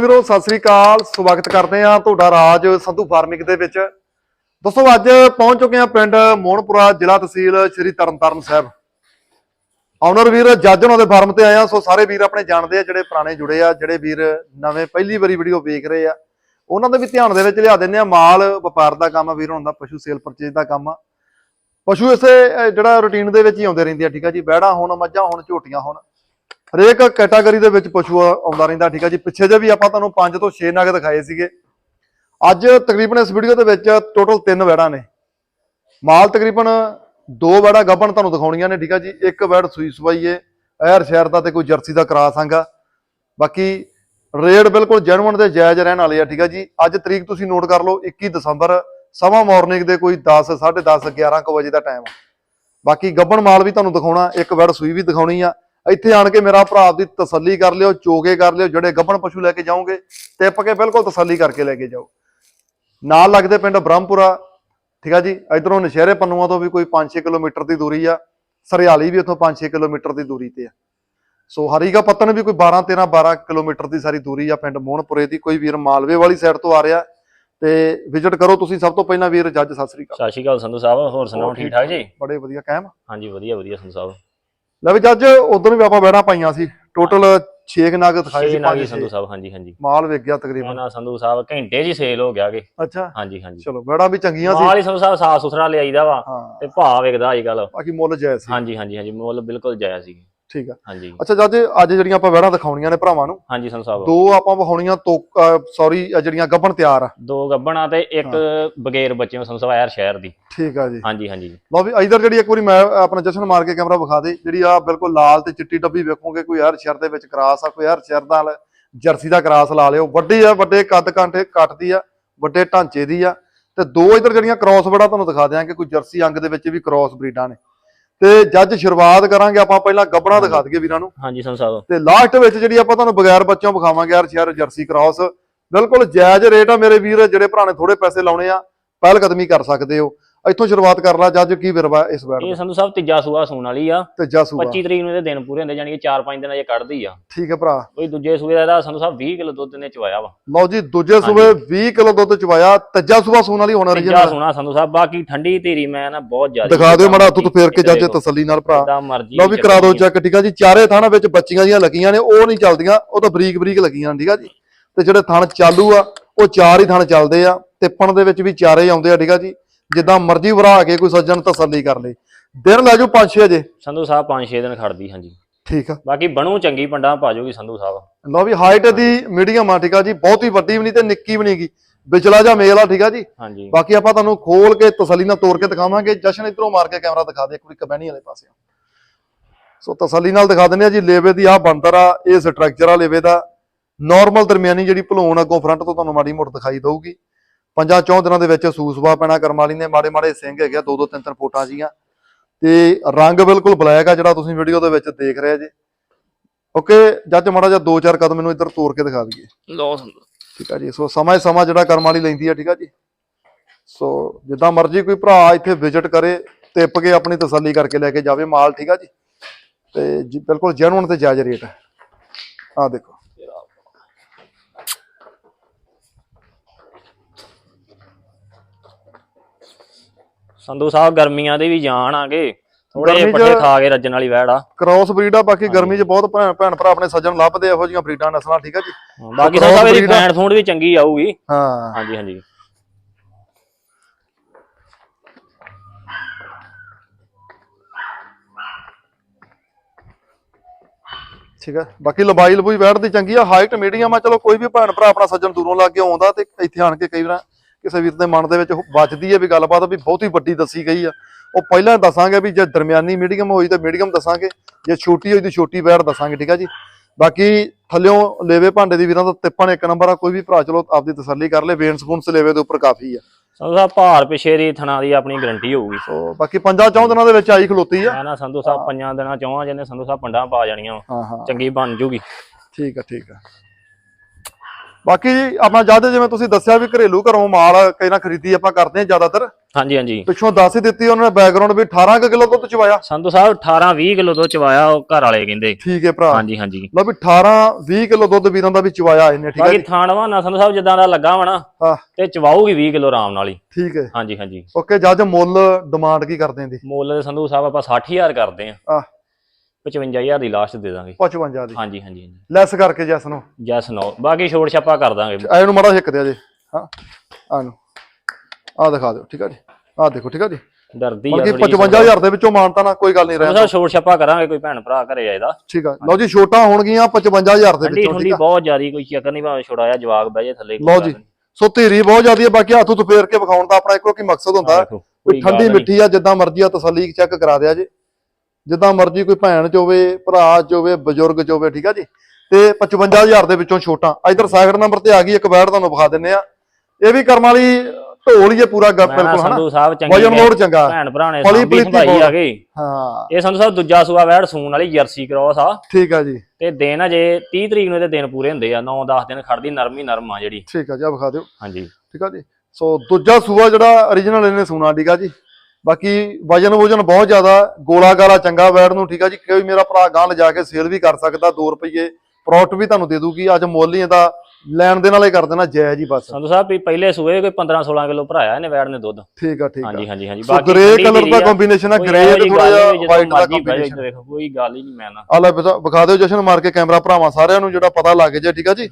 ਵੀਰੋ, ਸਤਿ ਸ੍ਰੀ ਅਕਾਲ। ਸਵਾਗਤ ਕਰਦੇ ਆ ਤੁਹਾਡਾ ਰਾਜ ਸੰਧੂ ਫਾਰਮਿੰਗ ਦੇ ਵਿੱਚ। ਦੋਸਤੋ, ਅੱਜ ਪਹੁੰਚ ਚੁੱਕੇ ਆ ਪਿੰਡ ਮੋਹਨਪੁਰਾ ਜ਼ਿਲ੍ਹਾ ਤਹਿਸੀਲ ਸ੍ਰੀ ਤਰਨਤਾਰਨ ਸਾਹਿਬ। ਆਨਰ ਵੀਰ, ਜੱਜ ਉਹਨਾਂ ਦੇ ਫਾਰਮ ਤੇ ਆਏ ਆ ਸੋ ਸਾਰੇ ਵੀਰ ਆਪਣੇ ਜਾਣਦੇ ਆ, ਜਿਹੜੇ ਪੁਰਾਣੇ ਜੁੜੇ ਆ, ਜਿਹੜੇ ਵੀਰ ਨਵੇਂ ਪਹਿਲੀ ਵਾਰੀ ਵੀਡੀਓ ਵੇਖ ਰਹੇ ਆ। ਉਹਨਾਂ ਦੇ ਵੀ ਧਿਆਨ ਦੇ ਵਿੱਚ ਲਿਆ ਦਿੰਦੇ ਆ ਮਾਲ, ਵਪਾਰ ਦਾ ਕੰਮ ਆ ਵੀਰ ਹੁੰਦਾ ਪਸ਼ੂ ਸੇਲ ਪਰਚੇਜ ਦਾ ਕੰਮ। ਆ ਪਸ਼ੂ ਇਸੇ ਜਿਹੜਾ ਰੁਟੀਨ ਦੇ ਵਿੱਚ ਹੀ ਆਉਂਦੇ ਰਹਿੰਦੇ ਆ, ਠੀਕ ਆ ਜੀ। ਬੈੜਾ ਹੁਣ, ਮੱਝਾਂ ਹੁਣ, ਝੋਟੀਆਂ ਹੁਣ। ਹਰੇਕ ਕੈਟਾਗਰੀ ਦੇ ਵਿੱਚ ਪਸ਼ੂ ਆਉਂਦਾ ਰਹਿੰਦਾ, ਠੀਕ ਆ ਜੀ। ਪਿੱਛੇ ਜੇ ਵੀ ਆਪਾਂ ਤੁਹਾਨੂੰ 5 ਤੋਂ 6 ਨਗ ਦਿਖਾਏ ਸੀਗੇ। ਅੱਜ ਤਕਰੀਬਨ ਇਸ ਵੀਡੀਓ ਦੇ ਵਿੱਚ ਟੋਟਲ 3 ਵੈੜਾਂ ਨੇ। ਮਾਲ ਤਕਰੀਬਨ ਦੋ ਵੈੜਾਂ ਗੱਬਣ ਤੁਹਾਨੂੰ ਦਿਖਾਉਣੀਆਂ ਨੇ, ਠੀਕ ਆ ਜੀ। ਇੱਕ ਵੈੜ ਸੂਈ ਸਵਾਈਏ ਐਰ ਸ਼ਹਿਰ ਦਾ ਤੇ ਕੋਈ ਜਰਸੀ ਦਾ ਕਰਾਸ ਆਂਗਾ। ਬਾਕੀ ਰੇਟ ਬਿਲਕੁਲ ਜੈਨੂਅਨ ਤੇ ਜਾਇਜ਼ ਰਹਿਣ ਵਾਲੇ ਆ, ਠੀਕ ਆ ਜੀ। ਅੱਜ ਤਰੀਕ ਤੁਸੀਂ ਨੋਟ ਕਰ ਲਓ 21 ਦਸੰਬਰ, ਸਮਾਂ ਮਾਰਨਿੰਗ ਦੇ ਕੋਈ 10 10:30 11 ਕੁ ਵਜੇ ਦਾ ਟਾਈਮ ਬਾਕੀ ਗੱਬਣ ਮਾਲ ਵੀ ਤੁਹਾਨੂੰ ਦਿਖਾਉਣਾ, ਇੱਕ ਵੈੜ ਸੂਈ ਵੀ ਦਿਖਾਉਣੀ ਆ। ਇੱਥੇ ਆਣ ਕੇ ਮੇਰਾ ਭਰਾ ਦੀ ਤਸੱਲੀ ਕਰ ਲਿਓ ਚੋਗੇ ਕਰ ਲਿਓ ਜਿਹੜੇ ਗੱਬਣ ਪਸ਼ੂ ਲੈ ਕੇ ਜਾਓਗੇ ਟਿੱਪ ਕੇ ਬਿਲਕੁਲ ਤਸੱਲੀ ਕਰਕੇ ਲੈ ਕੇ ਜਾਓ। ਨਾਲ ਲੱਗਦੇ ਪਿੰਡ ਬ੍ਰਹਮਪੁਰਾ ਠੀਕ ਆ ਜੀ? ਇਧਰੋਂ ਨਸ਼ਹਿਰੇ ਪੰਨੂਆਂ ਤੋਂ ਵੀ ਕੋਈ 5-6 ਕਿਲੋਮੀਟਰ ਦੀ ਦੂਰੀ ਆ ਸਰਿਆਲੀ ਵੀ ਉੱਥੋਂ 5-6 ਕਿਲੋਮੀਟਰ ਦੀ ਦੂਰੀ ਤੇ ਆ। ਸੋ ਹਰੀਗਾ ਪੱਤਨ ਵੀ ਕੋਈ 12-13 12 ਕਿਲੋਮੀਟਰ ਦੀ ਸਾਰੀ ਦੂਰੀ ਆ ਪਿੰਡ ਮੋਹਨਪੁਰੇ ਦੀ ਕੋਈ ਵੀਰ ਮਾਲਵੇ ਵਾਲੀ ਸਾਈਡ ਤੋਂ ਆ ਰਿਹਾ। ਤੇ ਵਿਜ਼ਿਟ ਕਰੋ ਤੁਸੀਂ ਸਭ ਤੋਂ ਪਹਿਲਾਂ ਵੀਰ ਜੱਜ ਸਤਿ ਸ੍ਰੀ ਅਕਾਲ। ਸਤਿ ਸ਼੍ਰੀ ਅਕਾਲ ਸੰਧੂ ਸਾਹਿਬ ਹੋਰ ਸੁਣਾਓ ਠੀਕ ਠਾਕ ਜੀ? ਬੜੇ ਵਧੀਆ ਕਾਇਮ ਹਾਂਜੀ ਵਧੀਆ ਵਧੀਆ ਸੰਧੂ ਸਾਹਿਬ। ਲੈ ਵੀ ਜੱਜ ਉਧਰ ਵੀ ਆਪਾਂ ਬੈਠਾ ਪਾਈਆਂ ਸੀ। ਟੋਟਲ 6 ਨਗ ਦਿਖਾਏ ਸੀ ਨਾਗੀ ਪੰਜ ਸੰਧੂ। ਸਾਹਿਬ ਹਾਂਜੀ ਹਾਂਜੀ। ਮਾਲ ਵੇਚ ਗਿਆ ਤਕਰੀਬਨ। ਇਹਨਾਂ ਸੰਧੂ ਸਾਹਿਬ ਘੰਟੇ ਹੀ ਸੇਲ ਹੋ ਗਿਆ ਕਿ। ਅੱਛਾ। ਹਾਂਜੀ ਹਾਂਜੀ। ਚਲੋ ਬੈੜਾ ਵੀ ਚੰਗੀਆਂ ਸੀ। ਮਾਲ ਹੀ ਸੰਧੂ ਸਾਹਿਬ ਸਾਫ਼ ਸੁਥਰਾ ਲਿਆਈਦਾ ਵਾ ਤੇ ਭਾਅ ਵੇਖਦਾ ਅੱਜ ਕੱਲ ਬਾਕੀ ਮੁੱਲ ਜਾਇਜ਼ ਸੀ। ਹਾਂਜੀ ਹਾਂਜੀ ਹਾਂਜੀ ਮੁੱਲ ਬਿਲਕੁਲ ਜਾਇਆ ਸੀ। ਠੀਕ ਆ। ਹਾਂਜੀ। ਅੱਛਾ ਜੱਜ ਅੱਜ ਜਿਹੜੀਆਂ ਆਪਾਂ ਵੈੜਾਂ ਦਿਖਾਉਣੀਆਂ ਨੇ ਭਰਾਵਾਂ ਨੂੰ ਹਾਂਜੀ ਸੰਧੂ ਸਾਹਿਬ ਦੋ ਆਪਾਂ ਵਿਖਾਉਣੀਆਂ ਤੋਂ ਸੌਰੀ ਜਿਹੜੀਆਂ ਗੱਬਣ ਤਿਆਰ ਆ। ਦੋ ਗੱਬਣਾ ਤੇ ਇੱਕ ਬਗੈਰ ਬੱਚਿਆਂ ਸੰਧੂ ਸਾਹਿਬ ਐਰ ਸ਼ਹਿਰ ਦੀ। ਠੀਕ ਆ ਜੀ। ਹਾਂਜੀ ਹਾਂਜੀ। ਲਓ ਵੀ ਇਧਰ ਜਿਹੜੀ ਇੱਕ ਵਾਰੀ ਮੈਂ ਆਪਣਾ ਜਸ਼ਨ ਮਾਰ ਕੇ ਕੈਮਰਾ ਵਿਖਾ ਦੇ ਜਿਹੜੀ ਆ ਬਿਲਕੁਲ ਲਾਲ ਤੇ ਚਿੱਟੀ ਡੱਬੀ ਵੇਖੋਗੇ ਕੋਈ ਹਰ ਸ਼ਹਿਰ ਦੇ ਵਿੱਚ ਕਰਾਸ ਆ ਕੋਈ ਹਰ ਸ਼ਹਿਰ ਦਾ ਨਾਲ ਜਰਸੀ ਦਾ ਕਰਾਸ ਲਾ ਲਿਓ। ਵੱਡੀ ਆ ਵੱਡੇ ਕੱਦ ਕਾਂਟੇ ਕੱਟਦੀ ਆ ਵੱਡੇ ਢਾਂਚੇ ਦੀ ਆ। ਤੇ ਦੋ ਇਧਰ ਜਿਹੜੀਆਂ ਕ੍ਰਾਸ ਬੜਾ ਤੁਹਾਨੂੰ ਦਿਖਾ ਦਿਆਂਗੇ ਕੋਈ ਜਰਸੀ ਅੰਗ ਦੇ ਵਿੱਚ ਵੀ ਕ੍ਰਾਸ ਬਰੀਡਾਂ ਨੇ। ਤੇ ਜੱਜ ਸ਼ੁਰੂਆਤ ਕਰਾਂਗੇ ਆਪਾਂ ਪਹਿਲਾਂ ਗੱਬਣਾ ਦਿਖਾ ਦਈਏ ਵੀਰਾਂ ਨੂੰ। ਹਾਂਜੀ ਸੰਧੂ ਸਾਹਿਬ। ਤੇ ਲਾਸਟ ਵਿੱਚ ਜਿਹੜੀ ਆਪਾਂ ਤੁਹਾਨੂੰ ਬਗੈਰ ਬੱਚਿਆਂ ਵਿਖਾਵਾਂਗੇ ਯਾਰ ਸ਼ਹਿਰ ਜਰਸੀ ਕ੍ਰਾਸ ਬਿਲਕੁਲ ਜਾਇਜ਼ ਰੇਟ ਆ ਮੇਰੇ ਵੀਰ ਜਿਹੜੇ ਭਰਾ ਨੇ ਥੋੜੇ ਪੈਸੇ ਲਾਉਣੇ ਆ ਪਹਿਲ ਕਦਮੀ ਕਰ ਸਕਦੇ ਹੋ। ਇੱਥੋਂ ਸ਼ੁਰੂਆਤ ਕਰ ਲਾ ਜੱਜ ਕੀ ਵਿਰਵਾ ਇਸ ਵੈੜ ਇਹ ਸੰਧੂ ਸਾਹਿਬ ਤੀਜਾ ਸੂਆ ਸੂਣ ਵਾਲੀ ਆ। ਤੇ ਜਾਸੂਆ 25 ਤਰੀਕ ਨੂੰ ਇਹਦੇ ਦਿਨ ਪੂਰੇ ਹੁੰਦੇ ਜਾਨੀ ਕਿ 4-5 ਦਿਨਾਂ ਕੱਢਦੀ ਆ। ਠੀਕ ਹੈ ਭਰਾ। ਕੋਈ ਦੂਜੇ ਸੂਏ ਦਾ ਇਹਦਾ ਸੰਧੂ ਸਾਹਿਬ 20 ਕਿਲੋ ਦੁੱਧ ਨੇ ਚਵਾਇਆ ਵਾ। ਲਓ ਜੀ ਦੂਜੇ ਸੂਬੇ 20 ਕਿਲੋ ਦੁੱਧ ਚਵਾਇਆ ਤੀਜਾ ਸੂਬਾ ਸੂਣ ਵਾਲੀ ਹੋਣਾ ਰਹੀ ਤੀਜਾ ਸੋਨਾ ਸੰਧੂ ਸਾਹਿਬ ਬਾਕੀ ਠੰਡੀ ਧੀਰੀ ਮੈਂ ਨਾ ਬਹੁਤ ਜ਼ਿਆਦਾ ਦਿਖਾ ਦਿਓ ਮੜਾ ਤੂੰ ਫੇਰ ਕੇ ਜੱਜ ਤਸੱਲੀ ਨਾਲ ਭਰਾ। ਜਿੱਦਾਂ ਮਰਜ਼ੀ ਲਓ ਵੀ ਕਰਾ ਦਿਓ ਚੈੱਕ ਠੀਕ ਆ ਜੀ। ਚਾਰੇ ਥਾਣਾ ਵਿੱਚ ਬੱਚੀਆਂ ਜੀਆਂ ਲੱਗੀਆਂ ਨੇ ਉਹ ਨਹੀਂ ਚੱਲਦੀਆਂ ਉਹ ਤਾਂ ਬਰੀਕ ਬਰੀਕ ਲੱਗੀਆਂ ਠੀਕ ਆ ਜੀ। ਤੇ ਜਿਹੜੇ ਥਣ ਚਾਲੂ ਆ ਉਹ ਚਾਰ ਹੀ ਥਣ ਚੱਲਦੇ ਆ ਤਿੱਪਣ ਦੇ ਵਿੱਚ ਵੀ ਚਾਰੇ ਆਉਂਦੇ ਆ ਠੀਕ ਆ ਜੀ। ਜਿੱਦਾਂ ਮਰਜ਼ੀ ਵਰਾ ਕੇ ਕੋਈ ਸੱਜਣ ਤਸੱਲੀ ਕਰ ਲੇ। ਦਿਨ ਲੈ ਜਾਓ 5-6 ਜੇ ਸੰਧੂ ਸਾਹਿਬ 5-6 ਦਿਨ ਖੜਦੀ ਹਾਂਜੀ। ਠੀਕ ਆ। ਬਾਕੀ ਬਣੂ ਚੰਗੀ ਪੰਡਾ ਪਾ ਜਾਊਗੀ ਸੰਧੂ ਸਾਹਿਬ। ਲਓ ਵੀ ਹਾਈਟ ਦੀ ਮੀਡੀਅਮ ਆ ਠੀਕ ਆ ਜੀ। ਬਹੁਤੀ ਵੱਡੀ ਵੀ ਨਹੀਂ ਤੇ ਨਿੱਕੀ ਵੀ ਨਹੀਂਗੀ ਵਿਚਲਾ ਜਾ ਮੇਲ ਆ ਠੀਕ ਆ ਜੀ। ਹਾਂਜੀ। ਬਾਕੀ ਆਪਾਂ ਤੁਹਾਨੂੰ ਖੋਲ ਕੇ ਤਸੱਲੀ ਨਾਲ ਤੋੜ ਕੇ ਦਿਖਾਵਾਂਗੇ। ਜਸ਼ਨ ਇਧਰੋਂ ਮਾਰ ਕੇ ਕੈਮਰਾ ਦਿਖਾ ਦੇ ਇੱਕ ਵਾਰੀ ਕਬੈਣੀ ਵਾਲੇ ਪਾਸੇ। ਸੋ ਤਸੱਲੀ ਨਾਲ ਦਿਖਾ ਦਿੰਦੇ ਆ ਜੀ ਲੇਵੇ ਦੀ ਆ ਬੰਦਰ ਆ ਇਹ ਸਟਰਕਚਰ ਆ ਲੇਵੇ ਦਾ। ਨਾਰਮਲ ਦਰਮਿਆਨੀ ਜਿਹੜੀ ਭਲੂਣ ਅੱਗੋਂ ਫਰੰਟ ਤੋਂ ਤੁਹਾਨੂੰ ਮਾੜੀ ਮੋਟ ਦਿਖਾਈ ਦਊਗੀ। ਪੰਜਾਂ ਚੌਂ ਦਿਨਾਂ ਦੇ ਵਿੱਚ ਸੂਸਵਾ ਪੈਣਾ ਕਰਮ ਵਾਲੀ ਨੇ ਮਾੜੇ ਮਾੜੇ ਸਿੰਘ ਹੈਗੇ ਦੋ ਦੋ ਤਿੰਨ ਤਿੰਨ ਫੋਟਾਂ ਜੀਆਂ। ਤੇ ਰੰਗ ਬਿਲਕੁਲ ਬਲੈਕ ਆ ਜਿਹੜਾ ਤੁਸੀਂ ਵੀਡੀਓ ਦੇ ਵਿੱਚ ਦੇਖ ਰਹੇ ਜੀ। ਓਕੇ ਜੱਜ ਮਾੜਾ ਜਿਹਾ ਦੋ ਚਾਰ ਕਦਮ ਮੈਨੂੰ ਇੱਧਰ ਤੋੜ ਕੇ ਦਿਖਾ ਦਈਏ। ਲੋ ਠੀਕ ਆ ਜੀ ਸੋ ਸਮਾਂ ਸਮਾਂ ਜਿਹੜਾ ਕਰਮ ਵਾਲੀ ਲੈਂਦੀ ਆ ਠੀਕ ਆ ਜੀ। ਸੋ ਜਿੱਦਾਂ ਮਰਜ਼ੀ ਕੋਈ ਭਰਾ ਇੱਥੇ ਵਿਜ਼ਿਟ ਕਰੇ ਟਿੱਪ ਕੇ ਆਪਣੀ ਤਸੱਲੀ ਕਰਕੇ ਲੈ ਕੇ ਜਾਵੇ ਮਾਲ ਠੀਕ ਆ ਜੀ। ਤੇ ਬਿਲਕੁਲ ਜੈਨੂਨ ਤੇ ਜਾਇਜ਼ ਰੇਟ ਆ। ਦੇਖੋ। ਸੰਧੂ ਸਾਹਿਬ ਗਰਮੀਆਂ ਦੇ ਵੀ ਜਾਣ ਆਗੇ। ਥੋੜੇ ਗਰਮੀ 'ਚ- ਪੱਠੇ ਖਾ ਕੇ ਰੱਜਣ ਵਾਲੀ ਵੈੜ ਆ। ਕ੍ਰਾਸ ਬਰੀਡ ਆ ਬਾਕੀ ਗਰਮੀ 'ਚ ਬਹੁਤ ਭੈਣ ਭੈਣ ਭਰਾ ਆਪਣੇ ਸੱਜਣ ਲੱਭਦੇ ਆ ਇਹੋ ਜਿਹੀਆਂ ਬਰੀਡਾਂ ਨਸਲਾਂ ਠੀਕ ਆ ਜੀ? ਬਾਕੀ ਸੰਧੂ ਸਾਹਿਬ ਇਹਦੀ। ਫੈਂਟ ਫੂਡ ਵੀ ਚੰਗੀ ਆਊਗੀ। ਹਾਂ। ਹਾਂਜੀ ਹਾਂਜੀ। ਠੀਕ ਆ। ਬਾਕੀ ਲੰਬਾਈ ਲਬੂਈ ਵੈੜ ਦੀ ਚੰਗੀ ਆ ਹਾਈਟ ਮੀਡੀਅਮ ਆ। ਚਲੋ ਕੋਈ ਵੀ ਭੈਣ ਭਰਾ ਆਪਣਾ ਸੱਜਣ ਦੂਰੋਂ ਲੱਗ ਕੇ ਆਉਂਦਾ ਤੇ ਇੱਥੇ ਆਣ ਕੇ ਕਈ ਵਾਰ ਕਿਸੇ ਵੀਰ ਦੇ ਮਨ ਦੇ ਵਿੱਚ ਵੱਜਦੀ ਹੈ ਵੀ ਗੱਲਬਾਤ ਵੀ ਬਹੁਤੀ ਵੱਡੀ ਦੱਸੀ ਗਈ ਆ। ਉਹ ਪਹਿਲਾਂ ਦੱਸਾਂਗੇ ਵੀ ਜੇ ਦਰਮਿਆਨੀ ਮੀਡੀਅਮ ਹੋਈ ਤਾਂ ਮੀਡੀਅਮ ਦੱਸਾਂਗੇ ਜੇ ਛੋਟੀ ਹੋਈ ਤਾਂ ਛੋਟੀ ਵੈੜ ਦੱਸਾਂਗੇ ਠੀਕ ਆ ਜੀ? ਬਾਕੀ ਥੱਲਿਓਂ ਲੇਵੇ ਭਾਂਡੇ ਦੀ ਵੀਰਾਂ ਦਾ ਤਿੱਪਣ ਇੱਕ ਨੰਬਰ ਆ ਕੋਈ ਵੀ ਭਰਾ ਚਲੋ ਆਪਦੀ ਤਸੱਲੀ ਕਰ ਲੇ ਵੇਨ ਸਪੂਨਸ ਲੇਵੇ ਦੇ ਉੱਪਰ ਕਾਫੀ ਆ। ਸੰਧੂ ਸਾਹਿਬ ਭਾਰ ਪਿਛੇ ਦੀ ਥਣਾ ਦੀ ਆਪਣੀ ਗਰੰਟੀ ਹੋਊਗੀ। ਸੋ ਬਾਕੀ ਪੰਜਾਂ ਚੌਂ ਦਿਨਾਂ ਦੇ ਵਿੱਚ ਆਈ ਖਲੋਤੀ ਆ। ਨਾ ਸੰਧੂ ਸਾਹਿਬ ਪੰਜਾਂ ਦਿਨਾਂ ਚੌਹਾਂ ਜਿਹਨੇ ਸੰਧੂ ਸਾਹਿਬ ਪੰਡਾਂ ਪਾ ਜਾਣੀਆਂ ਹਾਂ। ਚੰਗੀ ਬਣ ਜੂਗੀ। ਠੀਕ ਆ ਠੀਕ ਆ। ਬਾਕੀ ਜੀ ਆਪਣਾ ਜਦ ਜਿਵੇਂ ਤੁਸੀਂ ਦੱਸਿਆ ਵੀ ਘਰੇਲੂ ਘਰੋਂ ਮਾਲ ਕਈ ਨਾ ਖਰੀਦੀ ਆਪਾਂ ਕਰਦੇ ਹਾਂ ਜ਼ਿਆਦਾਤਰ। ਹਾਂਜੀ ਹਾਂਜੀ। ਪਿੱਛੋਂ ਦੱਸ ਹੀ ਦਿੱਤੀ ਉਹਨਾਂ ਨੇ ਬੈਕਗ੍ਰਾਉਂਡ ਵੀ 18 ਕੁ ਕਿਲੋ ਦੁੱਧ ਚਵਾਇਆ। ਸੰਧੂ ਸਾਹਿਬ 18 20 ਕਿਲੋ ਤੋਂ ਚਵਾਇਆ ਉਹ ਘਰ ਵਾਲੇ ਕਹਿੰਦੇ। ਠੀਕ ਹੈ ਭਰਾ। ਹਾਂਜੀ ਹਾਂਜੀ। ਲਓ ਵੀ 18 20 ਕਿਲੋ ਦੁੱਧ ਵੀਰਾਂ ਦਾ ਵੀ ਚਵਾਇਆ ਇਹਨੇ ਠੀਕ ਹੈ ਬਾਕੀ ਥਾਣਵਾ ਨਾ ਸੰਧੂ ਸਾਹਿਬ ਜਿੱਦਾਂ ਦਾ ਲੱਗਾ ਵਾ ਨਾ ਹਾਂ। ਤੇ ਚਵਾਊਗੀ 20 ਕਿਲੋ ਆਰਾਮ ਨਾਲ ਹੀ। ਠੀਕ ਹੈ। ਹਾਂਜੀ ਹਾਂਜੀ। ਓਕੇ ਜੱਜ ਮੁੱਲ ਡਿਮਾਂਡ ਕੀ ਕਰਦੇ ਦੀ ਮੁੱਲ ਦੇ ਸੰਧੂ ਸਾਹਿਬ ਆਪਾਂ 60000 ਕਰਦੇ ਆ ਆ 55000 ਦੀ ਲਾਸਟ ਦੇ ਦਾਂਗੇ। 55 ਦੀ। ਹਾਂਜੀ ਹਾਂਜੀ ਹਾਂਜੀ। ਲੈਸ ਕਰਕੇ ਜੈਸ ਨੂੰ। ਜੈਸ ਨੋ ਬਾਕੀ ਛੋੜ ਛਾਪਾ ਕਰ ਦਾਂਗੇ। ਐ ਨੂੰ ਮਾੜਾ ਹਿੱਕ ਦਿਆ ਜੀ। ਹਾਂ ਆ ਨੂੰ ਆ ਦਿਖਾ ਦਿਓ ਠੀਕ ਹੈ ਜੀ? ਆ ਦੇਖੋ ਠੀਕ ਹੈ ਜੀ? ਡਰਦੀ ਆ ਥੋੜੀ 55000 ਦੇ ਵਿੱਚੋਂ ਮਾਨਤਾ ਨਾ ਕੋਈ ਗੱਲ ਨਹੀਂ ਰਹਿ ਛੋੜ ਛਾਪਾ ਕਰਾਂਗੇ ਕੋਈ ਭੈਣ ਭਰਾ ਘਰੇ ਆਏਦਾ ਠੀਕ ਆ। ਲਓ ਜੀ ਛੋਟਾ ਹੋਣਗੀਆਂ 55000 ਦੇ ਵਿੱਚੋਂ ਠੀਕ ਆ? ਬਹੁਤ ਜ਼ਿਆਦੀ ਕੋਈ ਚੱਕਰ ਨਹੀਂ ਭਾਵੇਂ ਛੋੜਾਇਆ ਜਵਾਕ ਬਹਿ ਜੇ ਥੱਲੇ। ਲਓ ਜੀ। ਸੋ ਧੀਰੀ ਬਹੁਤ ਜ਼ਿਆਦੀ ਹੈ ਬਾਕੀ ਹੱਥ ਤੋਂ ਫੇਰ ਕੇ ਵਿਖਾਉਣ ਦਾ ਆਪਣਾ ਇੱਕੋ ਕੀ ਮਕਸਦ ਹੁੰਦਾ। ਕੋਈ ਠੰਡੀ। ਮਿੱਠੀ ਆ ਜਿੱਦਾਂ ਮਰਜ਼ੀ ਆ ਤਸੱਲੀ ਚੈੱਕ ਕਰਾ ਦਿਆ ਜੀ। ਜਿੱਦਾਂ ਮਰਜ਼ੀ ਕੋਈ ਭੈਣ ਚ ਹੋਵੇ ਭਰਾ ਚ ਹੋਵੇ ਬਜ਼ੁਰਗ ਚ ਹੋਵੇ ਠੀਕ ਆ ਜੀ? ਤੇ 55000 ਦੇ ਵਿੱਚੋਂ ਛੋਟਾ। ਇਧਰ ਸਾਗਰ ਨੰਬਰ ਤੇ ਆ ਗਈ ਇੱਕ ਬੈੜ ਤੁਹਾਨੂੰ ਵਿਖਾ ਦਿੰਨੇ ਆ। ਇਹ ਵੀ ਕਰਮ ਵਾਲੀ ਢੋਲ ਹੀ ਹੈ ਪੂਰਾ ਗ- ਮੈਂ ਨਾ ਬਿਲਕੁਲ ਹਨਾ? ਸੰਧੂ ਸਾਹਿਬ ਚੰਗੀ ਵਜਨ ਲੋਡ ਚੰਗਾ। ਭੈਣ ਭਰਾ ਨੇ ਸਾਂਭੀ ਬਹੁਤ। ਆ ਗਈ। ਹਾਂ। ਇਹ ਸੰਧੂ ਸਾਹਿਬ ਦੂਜਾ ਸੂਆ ਵੈੜ ਸੂਣ ਵਾਲੀ ਜਰਸੀ ਕ੍ਰੋਸ ਆ। ਠੀਕ ਆ ਜੀ। ਤੇ ਦਿਨ ਅਜੇ 30 ਤਰੀਕ ਨੂੰ ਇਹਦੇ ਦਿਨ ਪੂਰੇ ਹੁੰਦੇ ਆ। 9-10 ਦਿਨ ਖੜਦੀ ਨਰਮੀ ਨਰਮ ਆ ਜਿਹੜੀ। ਠੀਕ ਆ ਜੀ ਆਹ ਵਿਖਾ ਦਿਓ। ਹਾਂਜੀ। ਠੀਕ ਆ ਜੀ। ਸੋ ਦੂਜਾ ਸੂਆ ਜਿਹੜਾ origignal ਇਹਨੇ ਸੋਨਾ ਠੀਕ ਆ ਜੀ? ਬਾਕੀ ਵਜਨ ਵਜਨ ਬਹੁਤ ਜ਼ਿਆਦਾ ਗੋਲਾ ਗਾਲਾ ਚੰਗਾ ਬੈੜ ਨੂੰ ਠੀਕ ਆ ਜੀ? ਕੋਈ ਮੇਰਾ ਭਰਾ ਗਾਂ ਲਿਜਾ ਕੇ ਸੇਲ ਵੀ ਕਰ ਸਕਦਾ 2 ਰੁਪਏ ਪ੍ਰੋਫਿਟ ਵੀ ਤੁਹਾਨੂੰ ਦੇ ਦੂਗੀ। ਅੱਜ ਮੁੱਲ ਹੀ ਇਹਦਾ ਲੈਣ ਦੇ ਨਾਲ ਕਰ ਦੇਣਾ ਜਾਇਜ਼ ਹੀ ਬਸ। ਸੰਧੂ ਸਾਹਿਬ ਵੀ ਪਹਿਲੇ ਸੂਏ ਕੋਈ 15-16 ਕਿਲੋ ਭਰਾਇਆ ਇਹਨੇ ਵੈੜ ਨੇ ਦੁੱਧ। ਠੀਕ ਆ ਠੀਕ ਆ। ਹਾਂਜੀ ਹਾਂਜੀ ਹਾਂਜੀ। ਸੋ ਗ੍ਰੇ ਕਲਰ ਦਾ ਕੰਬੀਨੇਸ਼ਨ ਆ ਗ੍ਰੇ ਤੇ ਥੋੜਾ ਜਿਹਾ ਵਾਈਟ ਦਾ ਕੰਬੀਨੇਸ਼ਨ ਦੇਖੋ ਕੋਈ ਗੱਲ ਹੀ ਨਹੀਂ ਮੈਂ ਨਾ। ਆ ਲੈ ਵਿਖਾ- ਦਿਓ ਜਸ਼ਨ ਮਾਰ ਕੇ ਕੈਮਰਾ ਭਰਾਵਾਂ ਸਾਰਿਆਂ ਨੂੰ ਜਿਹੜਾ ਪਤਾ ਲੱਗ ਜੇ ਠੀਕ ਆ ਜੀ।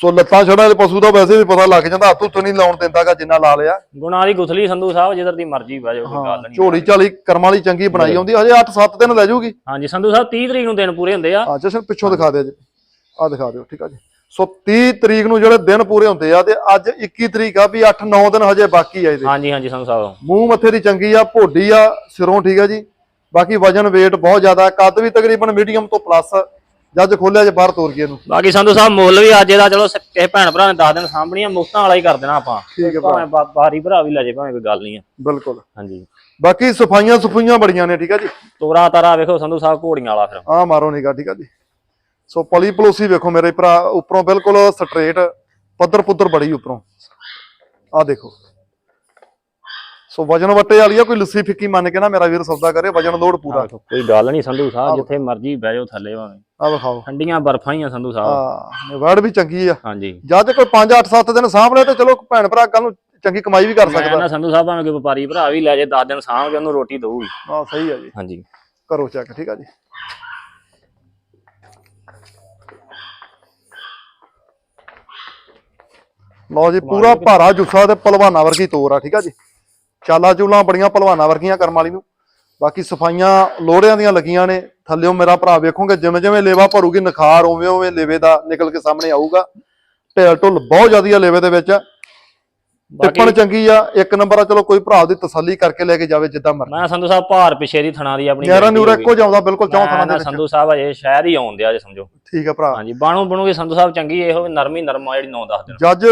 ਸੋ ਲੱਤਾਂ ਛੜਾ ਦੇ ਪਸ਼ੂ ਦਾ ਵੈਸੇ ਵੀ ਪਤਾ ਲੱਗ ਜਾਂਦਾ ਹੱਥ ਉੱਤ ਨਹੀਂ ਲਾਉਣ ਦਿੰਦਾਗਾ ਜਿੰਨਾ ਲਾ ਲਿਆ। ਗੁਣਾ ਦੀ ਗੁਥਲੀ ਸੰਧੂ ਸਾਹਿਬ ਜਿੱਧਰ ਦੀ ਮਰਜ਼ੀ ਬਹਿ ਜਾਓ ਕੋਈ ਗੱਲ ਨਹੀਂ। ਝੋਲੀ ਝਾਲੀ ਕਰਮ ਵਾਲੀ ਚੰਗੀ ਬਣਾਈ ਆਉਂਦੀ ਹਜੇ 8-7 ਦਿਨ ਲੈ ਜਾਊਗੀ ਹਾਂਜੀ ਸੰਧੂ ਸਾਹਿਬ 30 ਤਰੀਕ ਨੂੰ ਦਿਨ ਪੂਰੇ ਹੁੰਦੇ ਆ। ਆ ਜਸ਼ਨ ਪਿੱਛੋਂ ਦਿਖਾ ਦਿਓ ਜੀ। ਆ ਦਿਖਾ ਦਿਓ ਠੀਕ ਆ ਜੀ। ਸੋ 30 ਤਰੀਕ ਨੂੰ ਜਿਹੜੇ ਦਿਨ ਪੂਰੇ ਹੁੰਦੇ ਆ ਤੇ ਅੱਜ 21 ਤਰੀਕ ਆ ਵੀ 8-9 ਦਿਨ ਹਜੇ ਬਾਕੀ ਆ ਇਹਦੇ। ਹਾਂਜੀ ਹਾਂਜੀ ਸੰਧੂ ਸਾਹਿਬ। ਮੂੰਹ ਮੱਥੇ ਦੀ ਚੰਗੀ ਆ ਭੋਡੀ ਆ ਸਿਰੋਂ ਠੀਕ ਆ ਜੀ। ਬਾਕੀ ਵਜਨ weight ਬਹੁਤ ਜ਼ਿਆਦਾ ਕੱਦ ਵੀ ਤਕਰੀਬਨ ਮੀਡੀਅਮ ਤੋਂ ਪਲੱਸ ਜੱਜ ਖੋਲਿਆ ਜੇ ਬਾਹਰ ਤੋਰ ਗਏ ਇਹਨੂੰ। ਬਾਕੀ ਸੰਧੂ ਸਾਹਿਬ ਮੁੱਲ ਵੀ ਅੱਜ ਇਹਦਾ ਚਲੋ ਸ- ਕਿਸੇ ਭੈਣ ਭਰਾ ਨੇ ਦੱਸ ਦਿਨ ਸਾਂਭਣੀਆਂ ਮੁਫਤਾਂ ਵਾਲਾ ਹੀ ਕਰ ਦੇਣਾ ਆਪਾਂ। ਠੀਕ ਹੈ ਭਰਾ ਭਾਵੇਂ ਬਾ- ਬਾਰੀ ਭਰਾ ਵੀ ਲੈ ਜੇ ਭਾਵੇਂ ਕੋਈ ਗੱਲ ਨਹੀਂ ਆ। ਬਿਲਕੁਲ। ਹਾਂਜੀ। ਬਾਕੀ ਸਫਾਈਆਂ ਸਫੂਈਆਂ ਬੜੀਆਂ ਨੇ ਠੀਕ ਆ ਜੀ? ਤੋਰਾ ਤਾਰਾ ਵੇਖੋ ਸੰਧੂ ਸਾਹਿਬ ਘੋੜੀਆਂ ਵਾਲਾ ਫਿਰ। ਆ ਮਾਰੋ ਨਿਗਾ ਠੀਕ ਆ ਜੀ। ਸੋ ਪਲੀ ਪਲੋਸੀ ਵੇਖੋ ਮੇਰੇ ਭਰਾ ਉੱਪਰੋਂ ਬਿਲਕੁਲ ਸਟ੍ਰੇਟ ਪੱਧਰ ਪੁੱਧਰ ਬੜੀ ਉੱਪਰੋਂ। ਆ ਦੇਖੋ। ਸੋ ਵਜਨ ਵੱਟੇ ਵਾਲੀ ਆ ਕੋਈ ਲੱਸੀ ਫਿੱਕੀ ਮੰਨ ਕੇ ਨਾ ਮੇਰਾ ਵੀਰ ਸੌਦਾ ਕਰੇ ਵਜਨ ਲੋਡ ਪੂਰਾ। ਕੋਈ ਗੱਲ ਨਹੀਂ ਸੰਧੂ ਸਾਹਿਬ ਜਿੱਥੇ ਮਰਜ਼ੀ ਬਹਿ ਜਾਓ ਥੱਲੇ ਭਾਵੇਂ। ਆ ਵਿਖਾਓ। ਠੰਡੀਆਂ ਬਰਫਾਂ ਹੀ ਆ ਸੰਧੂ ਸਾਹਿਬ। ਆ ਵਰਡ ਵੀ ਚੰਗੀ ਆ। ਹਾਂਜੀ। ਜਦ ਕੋਈ 5 8 7 ਦਿਨ ਲਿਆ ਤੇ ਚਲੋ ਭੈਣ ਭਰਾ ਕੱਲ ਨੂੰ ਚੰਗੀ ਕਮਾਈ ਵੀ ਕਰ ਮੈਂ ਸਕਦਾ। ਨਾ ਸੰਧੂ ਸਾਹਿਬ ਭਾਵੇਂ ਕੋਈ ਵਪਾਰੀ ਭਰਾ ਵੀ ਲੈ ਜੇ 10 ਦਿਨ ਸਾਂਭ ਕੇ ਉਹਨੂੰ ਰੋਟੀ ਦਊਗੀ। ਹਾਂ ਸਹੀ ਆ ਜੀ। ਹਾਂਜੀ। ਕਰੋ ਚੈੱਕ ਠੀਕ ਆ ਜੀ। ਲਓ ਜੀ ਪੂਰਾ ਭਾਰਾ ਜੁੱਸਾ ਤੇ ਪਹਿਲਵਾਨਾਂ ਵਰਗੀ ਤੋਰ ਆ ਠੀਕ ਆ ਜੀ। ਚਾਲਾ ਚੂਲਾਂ ਬੜੀਆਂ ਪਹਿਲਵਾਨਾਂ ਵਰਗੀਆਂ ਕਰਮ ਵਾਲੀ ਨੂੰ। ਬਾਕੀ ਸਫਾਈਆਂ ਲੋੜਿਆਂ ਦੀਆਂ ਲੱਗੀਆਂ ਨੇ। ਥੱਲਿਓ ਮੇਰਾ ਭਰਾ ਵੇਖੋਗੇ ਜਿਵੇਂ ਜਿਵੇਂ ਲੇਵਾ ਭਰੂਗੀ ਨਖਾਰ ਉਵੇਂ ਉਵੇਂ ਲੇਵੇ ਦਾ ਨਿਕਲ ਕੇ ਸਾਹਮਣੇ ਆਊਗਾ। ਢੇਲ ਢੁੱਲ ਬਹੁਤ ਜ਼ਿਆਦੀ ਆ ਲੇਵੇ ਦੇ ਵਿੱਚ। ਟਿੱਪਣ ਚੰਗੀ ਆ ਇੱਕ ਨੰਬਰ ਆ ਚਲੋ ਕੋਈ ਭਰਾ ਦੀ ਤਸੱਲੀ ਕਰਕੇ ਲੈ ਕੇ ਜਾਵੇ ਜਿੱਦਾਂ ਮਰਜ਼ੀ। ਮੈਂ ਸੰਧੂ ਸਾਹਿਬ ਭਾਰ ਪਿਛੇ ਦੀ ਥਣਾ ਦੀ ਆਪਣੀ ਯਾਰਾ ਹੋਊਗੀ। ਇੱਕੋ ਜਾਉਂਦਾ ਬਿਲਕੁਲ ਚੌਂ ਮੈਂ ਥਾਂ ਦੇ ਵਿੱਚ। ਸੰਧੂ ਸਾਹਿਬ ਅਜੇ ਸ਼ਾਇਦ ਹੀ ਆਉਣ ਦਿਆ ਜੇ ਸਮਝੋ। ਠੀਕ ਆ ਭਰਾ। ਹਾਂਜੀ ਬਾਣੂ ਬਣੂਗੀ ਸੰਧੂ ਸਾਹਿਬ ਚੰਗੀ ਇਹੋ ਨਰਮੀ ਨਰਮਾ ਜਿਹੜੀ 9-10 ਦਿਨ। ਜੱਜ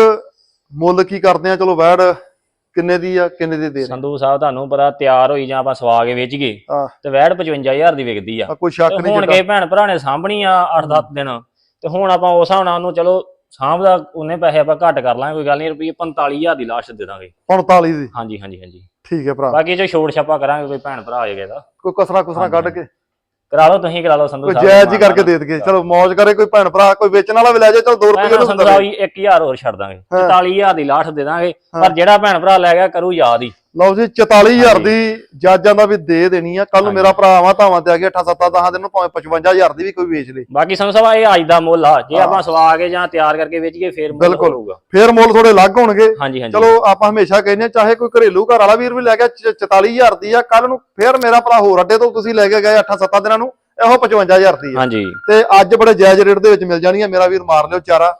ਮੁੱਲ ਕੀ ਕਰਦੇ ਆ ਚਲੋ ਵੈੜ ਕਿੰਨੇ ਦੀ ਆ ਕਿੰਨੇ ਦੀ ਦੇ ਰਹੇ ਸੰਧੂ ਸਾਹਿਬ ਤੁਹਾਨੂੰ ਪਤਾ ਤਿਆਰ ਹੋਈ ਜਾਂ ਆਪਾਂ ਸਵਾ ਕੇ ਵੇਚ ਗਏ ਆ ਤੇ ਵੈੜ 55000 ਦੀ ਵਿਕਦੀ ਆ। ਆ ਕੋਈ ਸ਼ੱਕ ਨਹੀਂ ਹੁਣ ਕੇ ਭੈਣ ਭਰਾ ਨੇ ਸਾਂਭਣੀ ਆ 8-10 ਦਿਨ। ਤੇ ਹੁਣ ਆਪਾਂ ਉਸ ਹਿਸਾਬ ਨਾਲ ਉਹਨੂੰ ਚਲੋ ਸਾਂਭਦਾ ਉਹਨੇ ਪੈਸੇ ਆਪਾਂ ਘੱਟ ਕਰ ਲਾਂਗੇ ਕੋਈ ਗੱਲ ਨਹੀਂ ਰੁਪਏ 45000 ਦੀ ਲਾਸਟ ਦੇ ਦਾਂਗੇ। 45 ਦੀ? ਹਾਂਜੀ ਹਾਂਜੀ ਹਾਂਜੀ। ਠੀਕ ਹੈ ਭਰਾ। ਬਾਕੀ ਜੇ ਛੋੜ ਛਾਪਾ ਕਰਾਂਗੇ ਕੋਈ ਭੈਣ ਭਰਾ ਆਏਗਾ ਤਾਂ ਕੋਈ ਕਸਰਾ ਕੁਸਰਾ ਕੱਢ ਕੇ। ਕਰਾ ਲਓ ਤੁਸੀਂ ਕਰਾ ਲਓ ਸੰਧੂ ਕੋਈ ਸਾਹਿਬ ਜਾਇਜ਼ ਹੀ ਕਰਕੇ ਦੇ ਦਈਏ। ਚਲੋ ਮੌਜ ਕਰੇ ਕੋਈ ਭੈਣ ਭਰਾ ਕੋਈ ਵੇਚਣ ਵਾਲਾ ਵੀ ਲੈ ਜਾਏ ਚਲੋ 2 ਮੈਂ ਰੁਪਏ ਨਾ ਸੰਧੂ ਸਾਹਿਬ ਜੀ 1000 ਹੋਰ ਛੱਡ ਦਾਂਗੇ। ਹਾਂ। 44000 ਦੀ ਲਾਸਟ ਦੇ ਦਾਂਗੇ। ਪਰ ਜਿਹੜਾ ਭੈਣ ਭਰਾ ਲੈ ਗਿਆ ਕਰੂ ਯਾਦ ਹੀ। ਲਓ ਜੀ 44000 ਹਾਂਜੀ। ਦੀ ਜੱਜਾਂ ਦਾ ਵੀ ਦੇ ਦੇਣੀ ਆ। ਕੱਲ ਨੂੰ। ਮੇਰਾ ਭਰਾ ਆਵਾ ਧਾਵਾਂ ਤੇ ਆ ਗਿਆ 8 7 10 ਦਿਨ ਨੂੰ ਭਾਵੇਂ 55000 ਦੀ ਵੀ ਕੋਈ ਵੇਚ ਲੇ। ਬਾਕੀ ਸੰਧੂ ਸਾਹਿਬ ਇਹ ਅੱਜ ਦਾ ਮੁੱਲ ਆ। ਜੇ। ਆਪਾਂ ਸਵਾ ਕੇ ਜਾਂ ਤਿਆਰ ਕਰਕੇ ਵੇਚੀਏ ਫੇਰ ਮੁੱਲ ਬਿਲਕੁਲ। ਹੋਊਗਾ। ਫੇਰ ਮੁੱਲ ਥੋੜੇ ਅਲੱਗ ਹੋਣਗੇ। ਹਾਂਜੀ ਹਾਂਜੀ। ਚਲੋ ਆਪਾਂ ਹਮੇਸ਼ਾ ਕਹਿੰਦੇ ਆ ਚਾਹੇ ਕੋਈ ਘਰੇਲੂ ਘਰ ਵਾਲਾ ਵੀਰ ਵੀ ਲੈ ਗਿਆ 44000 ਦੀ ਆ ਕੱਲ ਨੂੰ ਫੇਰ ਮੇਰਾ ਭਰਾ ਹੋਰ ਅੱਡੇ ਤੋਂ ਤੁਸੀਂ ਲੈ ਕੇ ਗਏ 8-7 ਦਿਨਾਂ ਨੂੰ ਇਹੋ 55000 ਦੀ ਆ। ਹਾਂਜੀ। ਤੇ ਅੱਜ ਬੜੇ ਜਾਇਜ਼ ਰੇਟ ਦੇ ਵਿੱਚ ਮਿਲ ਜਾਣੀ ਆ ਮੇਰਾ ਵੀਰ ਮਾਰ ਲਿਓ ਚਾਰਾ।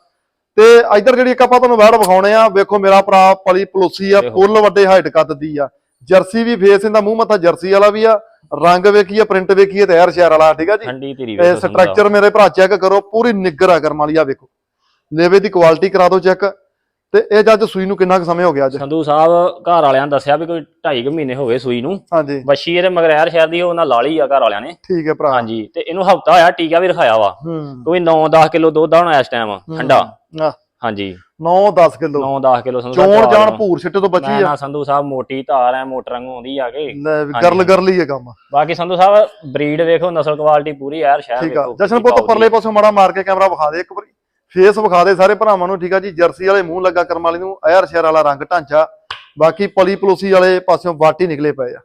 ਤੇ ਇੱਧਰ ਜਿਹੜੀ ਇੱਕ ਆਪਾਂ ਤੁਹਾਨੂੰ ਵੈੜ ਵਿਖਾਉਣੇ ਆ ਵੇਖੋ ਮੇਰਾ ਭਰਾ ਪਲੀ ਪਲੋਸੀ ਆ। ਫੁੱਲ ਵੱਡੇ ਹਾਈਟ ਕੱਦ ਦੀ ਆ। ਜਰਸੀ ਵੀ ਫੇਸ ਇਹਦਾ ਮੂੰਹ ਮੱਥਾ ਜਰਸੀ ਵਾਲਾ ਵੀ ਆ ਰੰਗ ਵੇਖੀਏ ਪ੍ਰਿੰਟ ਵੇਖੀਏ ਤੇ ਐਰ ਸ਼ਹਿਰ ਵਾਲਾ ਠੀਕ ਆ ਜੀ? ਸਾਹਿਬ। ਸਟਰਕਚਰ ਮੇਰੇ ਭਰਾ ਚੈੱਕ ਕਰੋ ਪੂਰੀ ਨਿੱਗਰ ਆ ਕਰਮ ਵਾਲੀ ਆ ਵੇਖੋ। ਲੇਵੇ ਦੀ ਕੁਆਲਿਟੀ ਕਰਾ ਦਿਓ ਚੈੱਕ ਤੇ ਇਹ ਜੱਜ ਸੂਈ ਨੂੰ ਕਿੰਨਾ ਕੁ ਸਮੇਂ ਹੋ ਗਿਆ ਅੱਜ? ਸੰਧੂ ਸਾਹਿਬ ਘਰ ਵਾਲਿਆਂ ਨੇ ਦੱਸਿਆ ਵੀ ਕੋਈ 2.5 ਮਹੀਨੇ ਹੋ ਗਏ ਸੂਈ ਨੂੰ। ਹਾਂਜੀ। ਬੱਛੀ ਇਹਦੇ ਮਗਰੈਰ ਸ਼ਹਿਰ ਦੀ ਉਹਨਾਂ ਲਾਲੀ ਆ ਘਰ ਵਾਲਿਆਂ ਨੇ। ਠੀਕ ਹੈ ਭਰਾ। ਹਾਂਜੀ ਤੇ ਇਹਨੂੰ ਹਫਤਾ ਹੋਇਆ ਟੀਕਾ ਵੀ ਰਖਾਇਆ ਵਾ। ਕੋਈ 9-10 ਕਿਲੋ ਦੁੱਧ ਆਉਣਾ ਇਸ ਟਾਈਮ ਠੰਡਾ। ਆ ਹਾਂਜੀ। 9-10 ਕਿਲੋ। 9-10 ਕਿਲੋ ਸੰਧੂ ਸਾਹਿਬ ਚੋਣ ਜਾਣ। ਭੂਰ ਛਿੱਟੇ ਤੋਂ ਬਚੀ ਆ। ਨਾ ਸੰਧੂ ਸਾਹਿਬ ਮੋਟੀ ਧਾਰ ਐ ਮੋਟਰ ਵਾਂਗੂ ਆਉਂਦੀ ਆ ਕੇ। ਗਰਲ ਗਰਲੀ ਹੈ ਕੰਮ। ਬਾਕੀ ਸੰਧੂ ਸਾਹਿਬ ਬਰੀਡ ਵੇਖੋ ਨਸਲ ਕੁਆਲਿਟੀ ਪੂਰੀ ਐਰ ਸ਼ਹਿਰ ਠੀਕ ਆ। ਵੇਖੋ। ਜਸ਼ਨ ਪੁੱਤ ਪਰਲੇ ਪਾਸੋਂ ਮਾੜਾ ਮਾਰ ਕੇ ਕੈਮਰਾ ਵਿਖਾ ਦੇ ਇੱਕ ਵਾਰੀ। ਫੇਸ ਵਿਖਾ ਦੇ ਸਾਰੇ ਭਰਾਵਾਂ ਨੂੰ ਠੀਕ ਆ ਜੀ। ਜਰਸੀ ਵਾਲੇ ਮੂੰਹ ਲੱਗਾ ਕਰਮ ਵਾਲੀ ਨੂੰ ਅਯਰ ਸ਼ੇਰ ਵਾਲਾ ਰੰਗ ਢਾਂਚਾ। ਬਾਕੀ ਪਲੀ ਪਲੋਸੀ ਵਾਲੇ ਪਾਸਿਓਂ ਵਾਟੀ ਨਿਕਲੇ ਪਏ ਆ।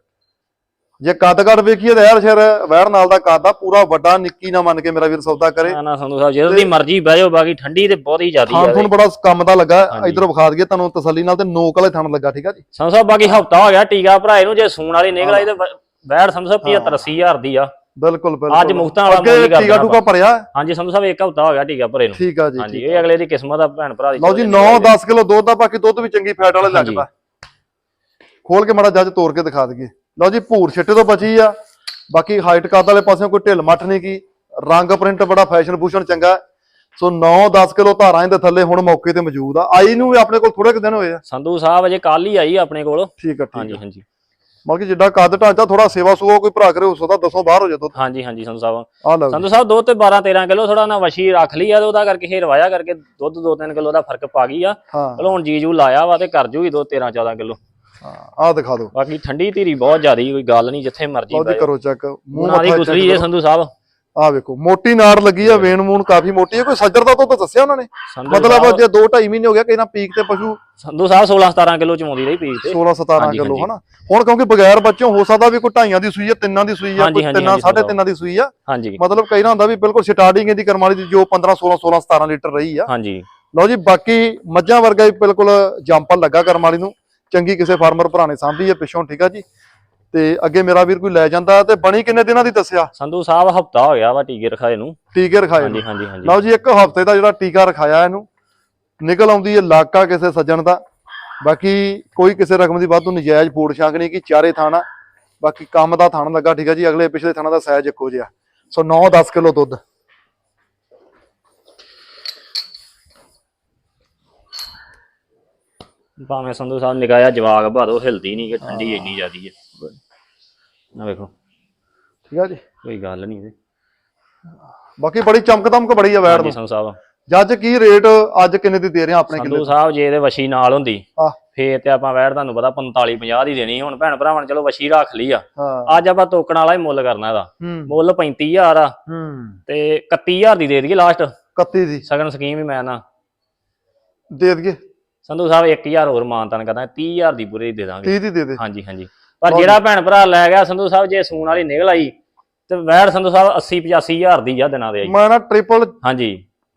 ਜੇ ਕੱਦ ਕੱਦ ਵੇਖੀਏ ਤਾਂ ਅਯਰ ਸ਼ੇਰ ਵੈੜ ਨਾਲ ਦਾ ਕੱਦ ਆ ਪੂਰਾ ਵੱਡਾ ਨਿੱਕੀ ਨਾ ਮੰਨ ਕੇ ਮੇਰਾ ਵੀਰ ਸੌਦਾ ਕਰੇ। ਨਾ ਨਾ ਸੰਧੂ ਸਾਹਿਬ ਜਦੋਂ ਦੀ ਮਰਜ਼ੀ ਬਹਿ ਜਾਓ ਬਾਕੀ ਠੰਡੀ ਤੇ ਬਹੁਤੀ ਜ਼ਿਆਦੀ ਥਣ ਆ ਥੁਣ ਬੜਾ ਕੰਮ ਦਾ ਲੱਗਾ। ਇਧਰ ਵਿਖਾ ਦਈਏ ਤੁਹਾਨੂੰ ਤਸੱਲੀ ਨਾਲ ਤੇ ਨੋਕ ਵਾਲੇ ਥਣ ਲੱਗਾ ਠੀਕ ਆ ਜੀ? ਸੰਧੂ ਸਾਹਿਬ ਬਾਕੀ ਹਫਤਾ ਹੋ ਗਿਆ ਟੀਕਾ ਭਰਾਏ ਨੂੰ ਜੇ ਸੂਣ ਵਾਲੀ ਨਿਕਲ ਆਈ ਤੇ ਵ- ਵੈੜ ਸੰਧੂ ਸਾਹਿਬ 75 80000 ਦੀ ਆ। ਬਿਲਕੁਲ ਬਿਲਕੁਲ। ਅੱਜ ਮੁਕਤਾਂ ਵਾਲਾ ਮੁੱਲ ਹੀ ਅੱਗੇ ਕਰ ਟੀਕਾ ਟੂਕਾ ਭਰਿਆ। ਹਾਂਜੀ ਸੰਧੂ ਸਾਹਿਬ ਇੱਕ ਹਫਤਾ ਹੋ ਗਿਆ ਟੀਕਾ ਭਰੇ ਨੂੰ। ਠੀਕ ਆ ਜੀ ਹਾਂਜੀ ਇਹ ਅਗਲੇ ਦੀ ਕਿਸਮਤ ਆ ਭੈਣ ਭਰਾ ਦੀ ਲਓ ਜੀ 9 10 ਕਿਲੋ ਦੁੱਧ ਆ ਬਾਕੀ ਦੁੱਧ ਵੀ ਚੰਗੀ ਫੈਟ ਵਾਲੇ ਲੱਗਦਾ ਖੋਲ ਕੇ ਮਾੜਾ ਜੱਜ ਤੋੜ ਕੇ ਦਿਖਾ ਦਈਏ। ਲਓ ਜੀ ਭੂਰ ਛਿੱਟੇ ਤੋਂ ਬਚੀ ਆ। ਬਾਕੀ ਹਾਈਟ ਕੱਦ ਵਾਲੇ ਪਾਸਿਓਂ ਕੋਈ ਢਿੱਲ ਮੱਠ ਨਹੀਂ ਕੀ। ਰੰਗ ਪ੍ਰਿੰਟ ਬੜਾ ਫੈਸ਼ਨ ਭੂਸ਼ਣ ਚੰਗਾ। ਸੋ 9 10 ਕਿਲੋ ਧਾਰਾਂ ਇਹਦੇ ਥੱਲੇ ਹੁਣ ਮੌਕੇ ਤੇ ਮੌਜੂਦ ਆ। ਆਈ ਨੂੰ ਵੀ ਆਪਣੇ ਕੋਲ ਥੋੜੇ ਕੁ ਦਿਨ ਹੋਏ ਆ। ਸੰਧੂ ਸਾਹਿਬ ਅਜੇ ਕੱਲ ਹੀ ਆਈ ਆਪਣੇ ਕੋਲ। ਠੀਕ ਆ ਠੀਕ ਹਾਂਜੀ ਹਾਂਜੀ। ਮਤਲਬ ਕਿ ਜਿੱਡਾ ਕੱਦ ਢਾਂਚਾ ਥੋੜਾ ਸੇਵਾ ਸੁਵਾ ਕੋਈ ਭਰਾ ਕਰੇ ਉਸ ਦਾ ਦੱਸੋ ਬਾਹਰ ਹੋ ਜਾ ਦੁੱਧ। ਹਾਂਜੀ ਹਾਂਜੀ ਸੰਧੂ ਸਾਹਿਬ। ਸੰਧੂ ਸਾਹਿਬ ਦੁੱਧ ਤੇ 12 13 ਕਿਲੋ ਥੋੜਾ ਨਾ ਵਸ਼ੀ ਰੱਖ ਲਈ ਆ ਤੇ ਉਹਦਾ ਕਰਕੇ ਇਹ ਰਵਾਇਆ ਕਰਕੇ ਦੁੱਧ 2-3 ਕਿਲੋ ਦਾ ਫ਼ਰਕ ਪਾ ਗਈ ਆ। ਚਲੋ ਹੁਣ ਜੀਜੂ ਲਾਇਆ ਵਾ ਤੇ ਕਰ ਜੂਗੀ ਦੋ 13 14 ਕਿਲੋ। ਹਾਂ ਆ ਦਿਖਾ ਦਿਓ। ਬਾਕੀ ਠੰਡੀ ਧੀਰੀ ਬਹੁਤ ਜ਼ਿਆਦੀ ਕੋਈ ਗੱਲ ਨਹੀਂ ਜਿੱਥੇ ਮਰਜ਼ੀ ਲਓ ਜੀ ਕਰੋ ਚੈੱਕ ਮੂੰਹ ਦੀ ਮੱਥਾ ਗੁਸਰੀ check ਜੇ ਕਰੋ। ਸੰਧੂ ਸਾਹਿਬ। ਆ ਵੇਖੋ ਮੋਟੀ ਨਾੜ ਲੱਗੀ ਆ ਵੇਨ ਮੂਨ ਕਾਫੀ ਮੋਟੀ ਹੈ ਕੋਈ ਸੱਜਰ ਦਾ ਤਾਂ ਦੱਸਿਆ ਉਹਨਾਂ ਨੇ? ਸੰਧੂ ਮਤਲਬ ਸਾਹਿਬ- ਜੇ 2 2.5 ਮਹੀਨੇ ਹੋ ਗਿਆ ਕਿ ਨਾ ਪੀਕ ਤੇ ਪਸ਼ੂ ਸੰਧੂ ਸਾਹਿਬ 16 17 ਕਿਲੋ ਚਮਾਉਂਦੀ ਰਹੀ ਪੀਕ ਤੇ। 16 17 ਹਾਂਜੀ, ਕਿਲੋ ਹਾਂਜੀ। ਹਨਾ? ਹੁਣ ਕਿਉਂਕਿ ਬਗੈਰ ਬੱਚੋਂ ਹੋ ਸਕਦਾ ਵੀ ਕੋਈ ਢਾਈਆਂ ਦੀ ਸੂਈ ਆ ਤਿੰਨਾਂ ਦੀ ਸੂਈ ਆ ਹਾਂਜੀ, ਕੋਈ ਹਾਂਜੀ, ਤਿੰਨਾਂ ਹਾਂਜੀ, ਸਾਢੇ ਤਿੰਨਾਂ ਦੀ ਸੂਈ ਆ। ਹਾਂਜੀ। ਮਤਲਬ ਕਈ ਨਾ ਹੁੰਦਾ ਵੀ ਬਿਲਕੁਲ ਸਟਾਰਟਿੰਗ ਇਹਦੀ ਕਰਮ ਵਾਲੀ ਦੀ ਜੋ 15 16 16 17 ਲੀਟਰ ਰਹੀ ਆ। ਹਾਂਜੀ। ਲਓ ਜੀ ਬਾਕੀ ਮੱਝਾਂ ਵਰਗਾ ਹੀ ਬਿਲਕੁਲ ਜੰਪਲ ਲੱਗਾ ਕਰਮ ਵਾਲੀ ਨੂੰ। ਚੰਗੀ ਕਿਸੇ ਫਾਰਮਰ ਭਰਾ ਨੇ ਸਾਂਭੀ ਹੈ ਪਿੱਛੋਂ ਠੀਕ ਆ ਜੀ? ਤੇ ਅੱਗੇ ਮੇਰਾ ਵੀਰ ਕੋਈ ਲੈ ਜਾਂਦਾ ਤੇ ਬਣੀ ਕਿੰਨੇ ਦਿਨਾਂ ਦੀ ਦੱਸਿਆ? ਸੰਧੂ ਸਾਹਿਬ ਹਫਤਾ ਹੋ ਗਿਆ ਵਾ ਟੀਕੇ ਰਖਾਏ ਨੂੰ। ਟੀਕੇ ਰਖਾਏ ਹਾਂਜੀ ਹਾਂਜੀ ਹਾਂਜੀ। ਲਓ ਜੀ ਇੱਕ ਹਫ਼ਤੇ ਦਾ ਜਿਹੜਾ ਟੀਕਾ ਰਖਾਇਆ ਇਹਨੂੰ ਨਿਕਲ ਆਉਂਦੀ ਹੈ ਲਾਕਾ ਕਿਸੇ ਸੱਜਣ ਦਾ। ਬਾਕੀ ਕੋਈ ਕਿਸੇ ਰਕਮ ਦੀ ਵਾਧੂ ਨਜਾਇਜ਼ ਫੂਡ ਛਾਂਕ ਨਹੀਂ ਕਿ ਚਾਰੇ ਥਾਣਾ ਬਾਕੀ ਕੰਮ ਦਾ ਥਣ ਲੱਗਾ ਠੀਕ ਹੈ ਜੀ? ਅਗਲੇ ਪਿਛਲੇ ਥਾਣਾ ਦਾ ਸਾਈਜ਼ ਇੱਕੋ ਜਿਹਾ। ਸੋ 9-10 ਕਿਲੋ ਦੁੱਧ। ਭਾਵੇਂ ਸੰਧੂ ਸਾਹਿਬ ਨਿਗਾਇਆ ਜਵਾਗ ਬਾਦੋ ਹਿਲਦੀ ਨਹੀਂ ਕਿ ਠੰਡੀ ਇੰਨੀ ਜ਼ਿਆਦੀ ਹੈ। ਨਾ ਵੇਖੋ। ਠੀਕ ਹੈ ਜੀ। ਕੋਈ ਗੱਲ ਨਹੀਂ ਤੇ ਬਾਕੀ ਬੜੀ ਚਮਕ ਦਮਕ ਬੜੀ ਆ ਹਾਂਜੀ ਨੂੰ। ਸੰਧੂ ਸਾਹਿਬ। ਜੱਜ ਕੀ ਰੇਟ ਅੱਜ ਕਿੰਨੇ ਦੀ ਦੇ ਰਹੇ ਆ ਆਪਣੇ ਕਿੰਨੇ ਸੰਧੂ ਸਾਹਿਬ ਜੇ ਇਹਦੇ ਵਸ਼ੀ ਨਾਲ ਹੁੰਦੀ ਆ ਫੇਰ ਤੇ ਆਪਾਂ ਵੈੜ ਤੁਹਾਨੂੰ ਪਤਾ 45 50 ਦੀ ਦੇਣੀ ਹੁਣ। ਭੈਣ ਭਰਾਵਾਂ ਨੇ ਚਲੋ ਵਸ਼ੀ ਰੱਖ ਲਈ ਆ। ਹਾਂ। ਅੱਜ ਆਪਾਂ ਤੋਕਣ ਵਾਲਾ ਹੀ ਮੁੱਲ ਕਰਨਾ ਇਹਦਾ। ਹੂੰ। ਮੁੱਲ 35000 ਆ। ਹੂੰ। ਤੇ 31000 ਦੀ ਦੇ ਦਈਏ ਲਾਸਟ। 31 ਦੀ। ਸਗਨ ਸਕੀਮ ਹੀ ਮੈਂ ਨਾ। ਦੇ ਦਈਏ। ਸੰਧੂ ਸਾਹਿਬ 1000 ਹੋਰ ਮਾਨਤਾਨ ਕਰਦਾ 30000 ਦੀ ਪੂਰੀ ਦੇ ਦਾਂਗੇ। 30 ਦੀ ਦੇ ਦੇ। ਹਾਂਜੀ ਹਾਂਜੀ। ਪਰ ਜਿਹੜਾ ਭੈਣ ਭਰਾ ਲੈ ਗਿਆ ਸੰਧੂ ਸਾਹਿਬ ਜੇ ਸੂਣ ਵਾਲੀ ਨਿਕਲ ਆਈ ਤੇ ਵੈੜ ਸੰਧੂ ਸਾਹਿਬ 80 85000 ਦੀ ਆ ਦਿਨਾਂ ਦੇ ਆਈ। ਮੈਂ ਨਾ ਟ੍ਰਿਪਲ ਹਾਂਜੀ।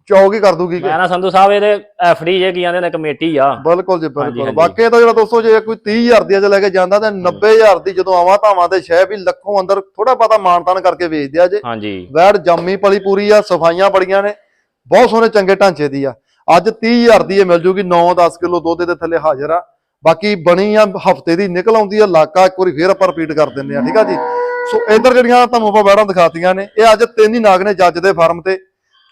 ਚੌਕ ਹੀ ਕਰ ਦੂਗੀ ਮੈਂ ਨਾ ਸੰਧੂ ਸਾਹਿਬ ਇਹਦੇ ਐਫਡੀ ਜੇ ਕੀ ਆਂਦੇ ਨੇ ਕਮੇਟੀ ਆ। ਬਿਲਕੁਲ ਜੀ ਬਿਲਕੁਲ। ਬਾਕੀ ਤਾਂ ਜਿਹੜਾ ਦੋਸਤੋ ਜੇ ਕੋਈ 30000 ਦੀ ਅਜ ਲੈ ਕੇ ਜਾਂਦਾ ਤਾਂ 90000 ਦੀ ਜਦੋਂ ਆਵਾਂ ਧਾਵਾਂ ਤੇ ਸ਼ਹਿ ਵੀ ਲੱਖੋਂ ਅੰਦਰ ਥੋੜਾ ਪਤਾ ਮਾਨਤਾਨ ਕਰਕੇ ਵੇਚ ਦਿਆ ਜੇ। ਹਾਂਜੀ। ਵੈੜ ਜੰਮੀ ਪਲੀ ਪੂਰੀ ਆ ਸਫਾਈਆਂ ਬੜੀਆਂ ਨੇ ਬਹੁਤ ਸੋਹਣੇ ਚੰਗੇ ਢਾਂਚੇ ਦੀ ਆ। ਅੱਜ 30000 ਦੀ ਇਹ ਮਿਲ ਜੂਗੀ 9-10 ਕਿਲੋ ਦੁੱਧ ਦੇ ਥੱਲੇ ਹਾਜ਼ਰ ਆ। ਬਾਕੀ ਬਣੀ ਆ ਹਫ਼ਤੇ ਦੀ ਨਿਕਲ ਆਉਂਦੀ ਆ ਲਾਕਾ ਇੱਕ ਵਾਰੀ ਫੇਰ ਆਪਾਂ ਰਿਪੀਟ ਕਰ ਦਿੰਦੇ ਆ ਠੀਕ ਆ ਜੀ? ਸੋ ਇਧਰ ਜਿਹੜੀਆਂ ਤੁਹਾਨੂੰ ਆਪਾਂ ਵੈੜਾਂ ਦਿਖਾਤੀਆਂ ਨੇ ਇਹ ਅੱਜ ਤਿੰਨ ਹੀ ਨਾਗ ਨੇ ਜੱਜ ਦੇ ਫਾਰਮ ਤੇ।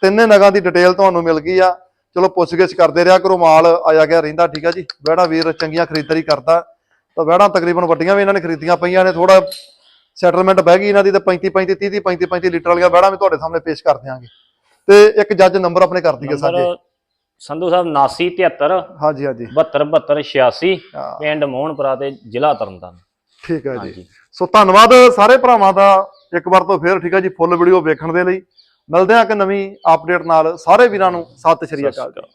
ਤਿੰਨੇ ਨਗਾਂ ਦੀ ਡਿਟੇਲ ਤੁਹਾਨੂੰ ਮਿਲ ਗਈ ਆ। ਚਲੋ ਪੁੱਛਗਿੱਛ ਕਰਦੇ ਰਿਹਾ ਕਰੋ ਮਾਲ ਆਇਆ ਗਿਆ ਰਹਿੰਦਾ ਠੀਕ ਆ ਜੀ? ਵੈੜਾ ਵੀਰ ਚੰਗੀਆਂ ਖਰੀਦਦਾਰੀ ਕਰਦਾ। ਤਾਂ ਵੈੜਾਂ ਤਕਰੀਬਨ ਵੱਡੀਆਂ ਵੀ ਇਹਨਾਂ ਨੇ ਖਰੀਦੀਆਂ ਪਈਆਂ ਨੇ ਥੋੜਾ ਸੈਟਲਮੈਂਟ ਬਹਿ ਗਈ ਇਹਨਾਂ ਦੀ ਤੇ 35 35 30 35 35 ਲੀਟਰ ਵਾਲੀਆਂ ਵੈੜਾਂ ਵੀ ਤੁਹਾਡੇ ਸਾਹਮਣੇ ਪੇਸ਼ ਕਰ ਦਿਆਂਗੇ। ਤੇ ਇੱਕ ਜੱਜ ਨੰਬਰ ਆਪਣੇ ਕਰ ਦਈਏ ਸਾਡੇ ਸੰਧੂ ਸਾਹਿਬ 7973 ਹਾਂਜੀ ਹਾਂਜੀ। 72 72 86 ਹਾਂ, ਪਿੰਡ ਮੋਹਨਪੁਰਾ ਤੇ ਜ਼ਿਲ੍ਹਾ ਤਰਨਤਾਰਨ। ਠੀਕ ਹੈ ਜੀ। ਹਾਂਜੀ। ਸੋ ਧੰਨਵਾਦ ਸਾਰੇ ਭਰਾਵਾਂ ਦਾ ਇੱਕ ਵਾਰ ਤੋਂ ਫੇਰ ਠੀਕ ਹੈ ਜੀ ਫੁੱਲ ਵੀਡੀਓ ਵੇਖਣ ਦੇ ਲਈ। ਮਿਲਦੇ ਹਾਂ ਕਿ ਨਵੀਂ ਅਪਡੇਟ ਨਾਲ। ਸਾਰੇ ਵੀਰਾਂ ਨੂੰ ਸਤਿ ਸ਼੍ਰੀ ਸਤਿ ਅਕਾਲ ਸ਼੍ਰੀ ਅਕਾਲ।